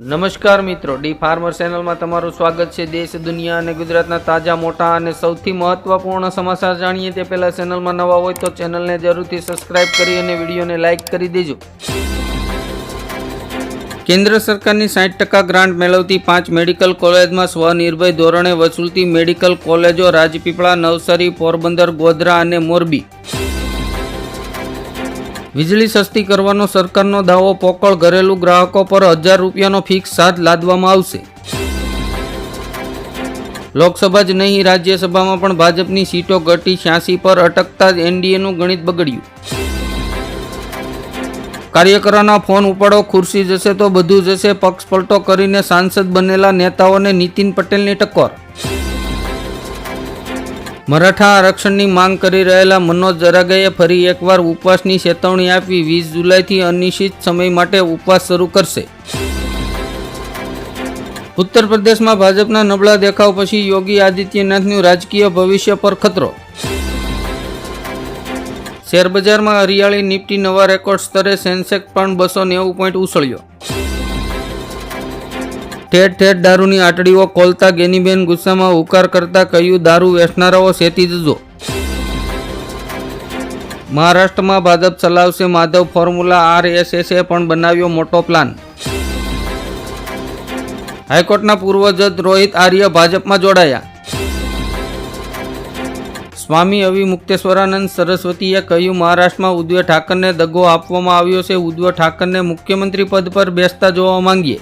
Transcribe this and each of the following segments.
નમસ્કાર મિત્રો, D farmer ચેનલમાં તમારું સ્વાગત છે. દેશ, દુનિયા અને ગુજરાતના તાજા, મોટા અને સૌથી મહત્વપૂર્ણ સમાચાર જાણીએ તે પહેલાં ચેનલમાં નવા હોય તો ચેનલને જરૂરથી સબસ્ક્રાઇબ કરી અને વિડીયોને લાઇક કરી દેજો. કેન્દ્ર સરકારની સાઠ ટકા ગ્રાન્ટ મેળવતી પાંચ મેડિકલ કોલેજમાં સ્વનિર્ભય ધોરણે વસૂલતી મેડિકલ કોલેજો, રાજપીપળા, નવસારી, પોરબંદર, ગોધરા અને મોરબી. વીજળી સસ્તી કરવાનો સરકારનો દાવો, પોકળ ઘરેલું ગ્રાહકો પર હજાર રૂપિયાનો ફિક્સ ચાર્જ લાદવામાં આવશે. લોકસભા જ નહીં, રાજ્યસભામાં પણ ભાજપની સીટો ઘટી છ્યાસી પર અટકતા જ એનડીએનું ગણિત બગડ્યું. કાર્યકરોના ફોન ઉપાડો, ખુરશી જશે તો બધું જશે પક્ષ પલટો કરીને સાંસદ બનેલા નેતાઓને નીતિન પટેલની ટક્કર મરાઠા આરક્ષણની માંગ કરી રહેલા મનોજ જરાગાએ ફરી એકવાર ઉપવાસની ચેતવણી આપી. વીસ જુલાઈથી અનિશ્ચિત સમય માટે ઉપવાસ શરૂ કરશે. ઉત્તર પ્રદેશમાં ભાજપના નબળા દેખાવ પછી યોગી આદિત્યનાથનું રાજકીય ભવિષ્ય પર ખતરો. શેરબજારમાં હરિયાળી નિફ્ટી નવા રેકોર્ડ સ્તરે સેન્સેક્સ પણ બસો નેવું પોઈન્ટ ઉછળ્યો. ઠેર ઠેર દારૂની આટડીઓ કોલતા ગેનીબેન ગુસ્સામાં ઉકાર કરતા કહ્યું, દારૂ વેચનારાઓ સેતી જજો મહારાષ્ટ્રમાં ભાજપ ચલાવશે માધવ ફોર્મ્યુલા આરએસએસે પણ બનાવ્યો મોટો પ્લાન. હાઈકોર્ટના પૂર્વ જજ રોહિત આર્ય ભાજપમાં જોડાયા. સ્વામી અવિમુક્તેશ્વરાનંદ સરસ્વતીએ કહ્યું, મહારાષ્ટ્રમાં ઉદ્ધવ ઠાકરને દગો આપવામાં આવ્યો છે. ઉદ્ધવ ઠાકરને મુખ્યમંત્રી પદ પર બેસતા જોવા માંગીએ.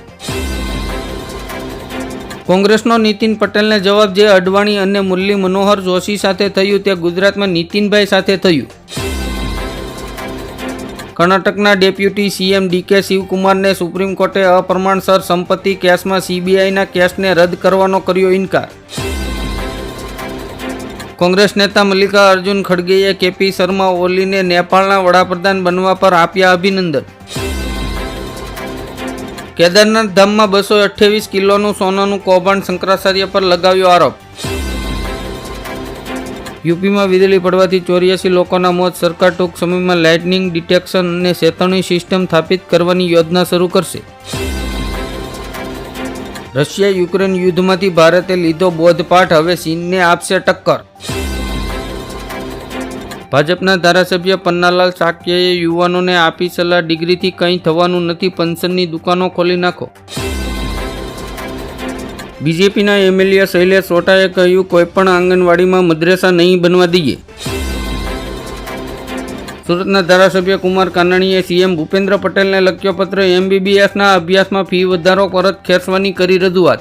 કોંગ્રેસનો નીતિન પટેલને જવાબ જે અડવાણી અને મુરલી મનોહર જોશી સાથે થયું તે ગુજરાતમાં નીતિનભાઈ સાથે થયું. કર્ણાટકના ડેપ્યુટી સીએમ ડીકે શિવકુમારને સુપ્રીમ કોર્ટે અપ્રમાણસર સંપત્તિ કેસમાં સીબીઆઈના કેસને રદ કરવાનો કર્યો ઇનકાર. કોંગ્રેસ નેતા મલ્લિકા અર્જુન ખડગેએ કેપી શર્મા ઓલીને નેપાળના વડાપ્રધાન બનવા પર આપ્યા અભિનંદન. કેદારનાથ ધામમાં બસો અઠ્યાવીસ કિલોનું સોનાનું કૌભાંડ શંકરાચાર્ય પર લગાવ્યો આરોપ. યુપીમાં વીજળી પડવાથી ચોર્યાસી લોકોના મોત, સરકાર ટૂંક સમયમાં લાઇટનિંગ ડિટેક્શન અને ચેતવણી સિસ્ટમ સ્થાપિત કરવાની યોજના શરૂ કરશે. રશિયા યુક્રેન યુદ્ધમાંથી ભારતે લીધો બોધપાઠ, હવે ચીનને આપશે ટક્કર. ભાજપના ધારાસભ્ય પન્નાલાલ સાકિયાએ યુવાનોને આપી સલાહ. ડિગ્રીથી કંઈ થવાનું નથી. પંચરની દુકાનો ખોલી નાખો. બીજેપીના એમએલએ શૈલેષ સોટાએ કહ્યું, કોઈપણ આંગણવાડીમાં મદ્રેસા નહીં બનવા દઈએ. સુરતના ધારાસભ્ય કુમાર કાનાણીએ સીએમ ભૂપેન્દ્ર પટેલને લખ્યો પત્ર, એમબીબીએસના અભ્યાસમાં ફી વધારો પરત ખેંચવાની કરી રજૂઆત.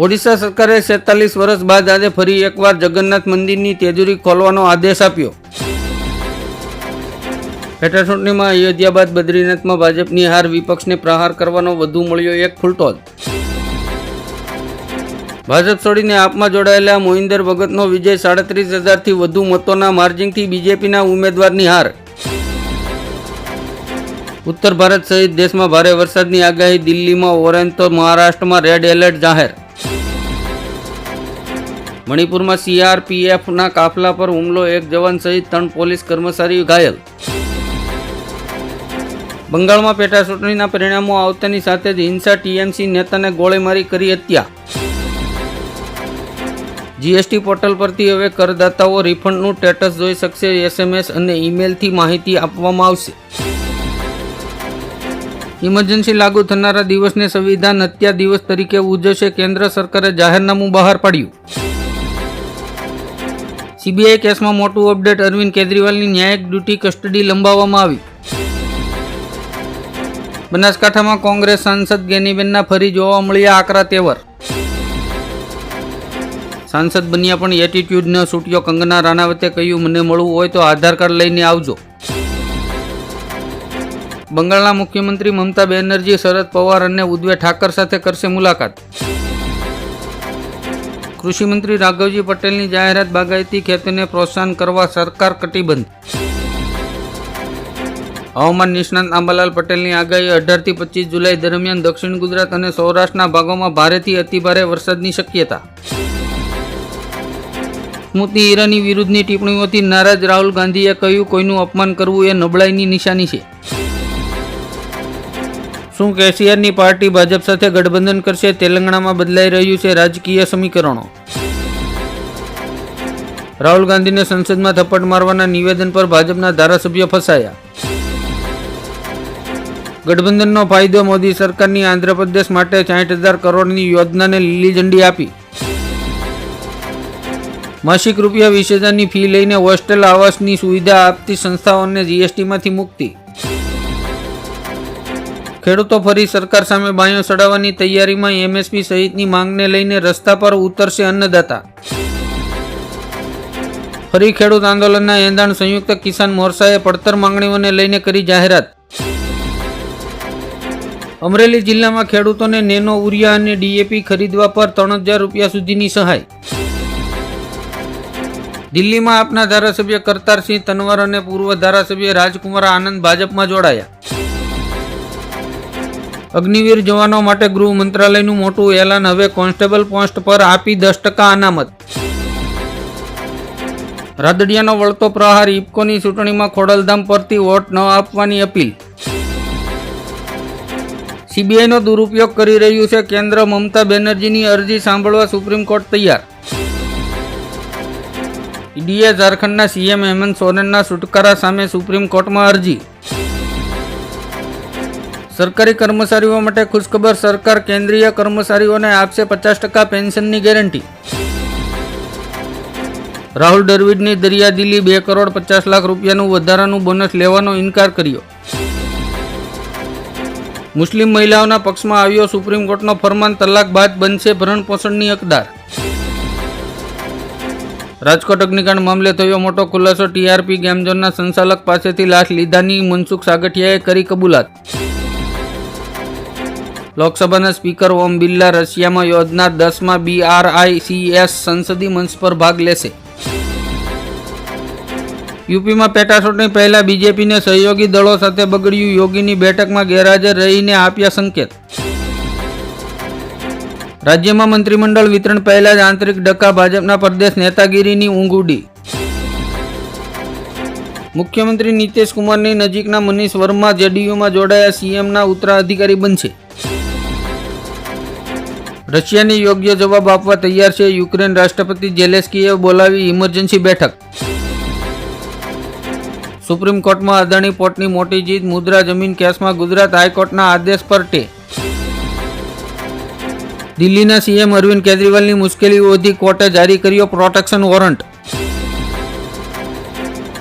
ઓડિશા સરકારે છેતાલીસ વર્ષ બાદ આજે ફરી એકવાર જગન્નાથ મંદિરની તેજુરી ખોલવાનો આદેશ આપ્યો. પેટા ચૂંટણીમાં અયોધ્યા બાદ બદ્રીનાથમાં ભાજપની હાર વિપક્ષને પ્રહાર કરવાનો વધુ મળ્યો એક ફૂલટોલ ભાજપ છોડીને આપમાં જોડાયેલા મોહિન્દર ભગતનો વિજય સાડત્રીસ હજારથી વધુ મતોના માર્જિંગથી બીજેપીના ઉમેદવારની હાર. ઉત્તર ભારત સહિત દેશમાં ભારે વરસાદની આગાહી, દિલ્હીમાં ઓરેન્જ તો મહારાષ્ટ્રમાં રેડ એલર્ટ જાહેર. મણિપુરમાં સીઆરપીએફના કાફલા પર હુમલો, એક જવાન સહિત ત્રણ પોલીસ કર્મચારી ઘાયલ. બંગાળમાં પેટા ચૂંટણીના પરિણામો આવતાની સાથે જ હિંસા ટીએમસી નેતાને ગોળીમારી કરી હત્યા. જીએસટી પોર્ટલ પરથી હવે કરદાતાઓ રિફંડનું સ્ટેટસ જોઈ શકશે, એસએમએસ અને ઈમેલથી માહિતી આપવામાં આવશે. ઇમરજન્સી લાગુ થનારા દિવસને સંવિધાન હત્યા દિવસ તરીકે ઉજવશે, કેન્દ્ર સરકારે જાહેરનામું બહાર પાડ્યું. સીબીઆઈ કેસમાં મોટું અપડેટ અરવિંદ કેજરીવાલની ન્યાયિક ડ્યુટી કસ્ટડી લંબાવવામાં આવી. બનાસકાંઠામાં કોંગ્રેસ સાંસદ ગેનીબેનના ફરી જોવા મળ્યા આકરા તેવર. સાંસદ બન્યા પણ એટીટ્યુડ ન છૂટ્યો. કંગના રાણાવતે કહ્યું, મને મળવું હોય તો આધાર કાર્ડ લઈને આવજો. બંગાળના મુખ્યમંત્રી મમતા બેનર્જી, શરદ પવાર અને ઉદ્વે ઠાકર સાથે કરશે મુલાકાત. કૃષિમંત્રી રાઘવજી પટેલની જાહેરાત બાગાયતી ખેતીને પ્રોત્સાહન કરવા સરકાર કટિબદ્ધ. હવામાન નિષ્ણાંત આંબાલાલ પટેલની આગાહી અઢારથી પચીસ જુલાઈ દરમિયાન દક્ષિણ ગુજરાત અને સૌરાષ્ટ્રના ભાગોમાં ભારેથી અતિભારે વરસાદની શક્યતા. સ્મૃતિ ઈરાની વિરુદ્ધની ટિપ્પણીઓથી નારાજ રાહુલ ગાંધીએ કહ્યું, કોઈનું અપમાન કરવું એ નબળાઈની નિશાની છે. શું કેસીઆરની પાર્ટી ભાજપ સાથે ગઠબંધન કરશે તેલંગાણામાં બદલાઈ રહ્યું છે રાજકીય સમીકરણો. રાહુલ ગાંધીને સંસદમાં થપ્પડ મારવાના નિવેદન પર ભાજપના ધારાસભ્ય ફસાયા. ગઠબંધનનો ફાયદો મોદી સરકારની આંધ્રપ્રદેશ માટે સાઠ હજાર કરોડની યોજનાને લીલી ઝંડી આપી. માસિક રૂપિયા વીસ હજારની ફી લઈને હોસ્ટેલ આવાસની સુવિધા આપતી સંસ્થાઓને જીએસટીમાંથી મુક્તિ. ખેડૂતો ફરી સરકાર સામે બાયો ચડાવવાની તૈયારીમાં એમએસપી સહિતની માંગને લઈને રસ્તા પર ઉતરશે અન્નદાતા. ફરી ખેડૂત આંદોલનના એંધાણ સંયુક્ત કિસાન મોરચાએ પડતર માંગણીઓને લઈને કરી જાહેરાત. અમરેલી જિલ્લામાં ખેડૂતોને નેનો ઉરિયા અને ડીએપી ખરીદવા પર ત્રણ હજાર રૂપિયા સુધીની સહાય. દિલ્હીમાં આપના ધારાસભ્ય કરતારસિંહ તનવર અને પૂર્વ ધારાસભ્ય રાજકુમાર આનંદ ભાજપમાં જોડાયા. અગ્નિવીર જવાનો માટે ગૃહ મંત્રાલયનું મોટું એલાન હવે કોન્સ્ટેબલ પોસ્ટ પર આપી દસ ટકા અનામત. રાદડિયાનો વળતો પ્રહાર ઇફકોની ચૂંટણીમાં ખોડલધામ પરથી વોટ ન આપવાની અપીલ. સીબીઆઈનો દુરુપયોગ કરી રહ્યું છે કેન્દ્ર મમતા બેનર્જીની અરજી સાંભળવા સુપ્રીમ કોર્ટ તૈયાર. ઈડીએ ઝારખંડના સીએમ હેમંત સોરેનના છુટકારા સામે સુપ્રીમ કોર્ટમાં અરજી. સરકારી કર્મચારીઓ માટે ખુશખબર સરકાર કેન્દ્રીય કર્મચારીઓને આપશે પચાસ ટકા પેન્શનની ગેરંટી. રાહુલ દ્રવિડની દરિયાદિલી બે કરોડ પચાસ લાખ રૂપિયાનું વધારાનું બોનસ લેવાનો ઇનકાર કર્યો. મુસ્લિમ મહિલાઓના પક્ષમાં આવ્યો સુપ્રીમ કોર્ટનો ફરમાન તલાક બાદ બનશે ભરણ પોષણની હકદાર. રાજકોટ અગ્નિકાંડ મામલે થયો મોટો ખુલાસો ટીઆરપી ગેમઝોનના સંચાલક પાસેથી લાશ લીધાની મનસુખ સાગઠિયાએ કરી કબૂલાત. લોકસભાના સ્પીકર ઓમ બિરલા રશિયામાં યોજનાર દસમાં બીઆરઆઈસીએસ સંસદીય મંચ પર ભાગ લેશે. યુપીમાં પેટાચૂંટણી પહેલા બીજેપીને સહયોગી દળો સાથે બગડ્યું યોગીની બેઠકમાં ગેરહાજર રહીને આપ્યા સંકેત. રાજ્યમાં મંત્રીમંડળ વિતરણ પહેલા જ આંતરિક ડકા ભાજપના પ્રદેશ નેતાગીરીની ઊંઘ ઉડી. મુખ્યમંત્રી નીતિશ કુમારની નજીકના મનીષ વર્મા જેડીયુમાં જોડાયા સીએમના ઉત્તરાધિકારી બનશે. રશિયાને યોગ્ય જવાબ આપવા તૈયાર છે યુક્રેન રાષ્ટ્રપતિ જેલેસ્કીએ બોલાવી ઇમરજન્સી બેઠક. સુપ્રીમ કોર્ટમાં અદાણી પોર્ટની મોટી જીત, મુદ્રા જમીન કેસમાં ગુજરાત હાઈકોર્ટના આદેશ પર ટે દિલ્હીના સીએમ અરવિંદ કેજરીવાલની મુશ્કેલી વધી કોર્ટે જારી કર્યો પ્રોટેક્શન વોરંટ.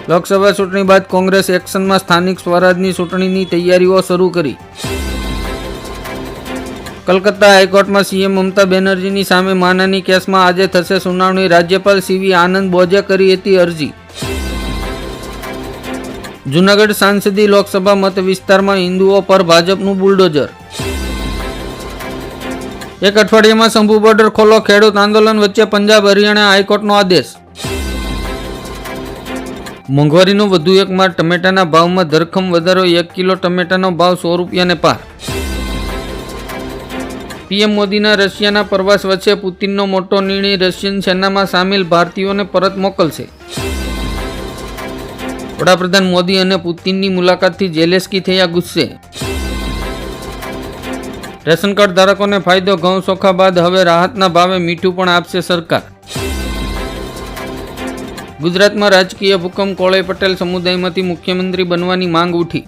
લોકસભા ચૂંટણી બાદ કોંગ્રેસ એક્શનમાં સ્થાનિક સ્વરાજની ચૂંટણીની તૈયારીઓ શરૂ કરી. કલકત્તા હાઈકોર્ટમાં સીએમ મમતા બેનર્જીની સામે માનાની કેસમાં આજે થશે સુનાવણી. રાજ્યપાલ સીવી આનંદ બોજે કરી હતી અરજી. જૂનાગઢ સાંસદી લોકસભા મત વિસ્તારમાં હિન્દુઓ પર ભાજપનું બુલડોઝર. એક અઠવાડિયામાં શંભુ બોર્ડર ખોલો ખેડૂત આંદોલન વચ્ચે પંજાબ હરિયાણા હાઈકોર્ટનો આદેશ. મોંઘવારીનો વધુ એક માર, ટમેટાના ભાવમાં ધરખમ વધારો, એક કિલો ટમેટાનો ભાવ સો રૂપિયાને પાર. પીએમ મોદીના રશિયાના પ્રવાસ વચ્ચે પુતિનનો મોટો નિર્ણય રશિયન સેનામાં સામેલ ભારતીયોને પરત મોકલશે. વડાપ્રધાન મોદી અને પુતિનની મુલાકાતથી જેલેસ્કી થયા ગુસ્સે. રેશન કાર્ડ ધારકોને ફાયદો ઘઉં સોખા બાદ હવે રાહતના ભાવે મીઠું પણ આપશે સરકાર. ગુજરાતમાં રાજકીય ભૂકંપ કોળે પટેલ સમુદાયમાંથી મુખ્યમંત્રી બનવાની માંગ ઉઠી.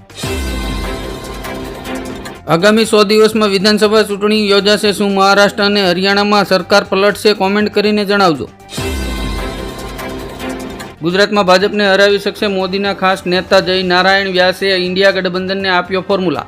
આગામી સો દિવસમાં વિધાનસભા ચૂંટણી યોજાશે. શું મહારાષ્ટ્ર અને હરિયાણામાં સરકાર પલટશે કોમેન્ટ કરીને જણાવજો. ગુજરાતમાં ભાજપને હરાવી શકશે મોદીના ખાસ નેતા જય નારાયણ વ્યાસે. ઇન્ડિયા ગઠબંધનને આપ્યો ફોર્મ્યુલા.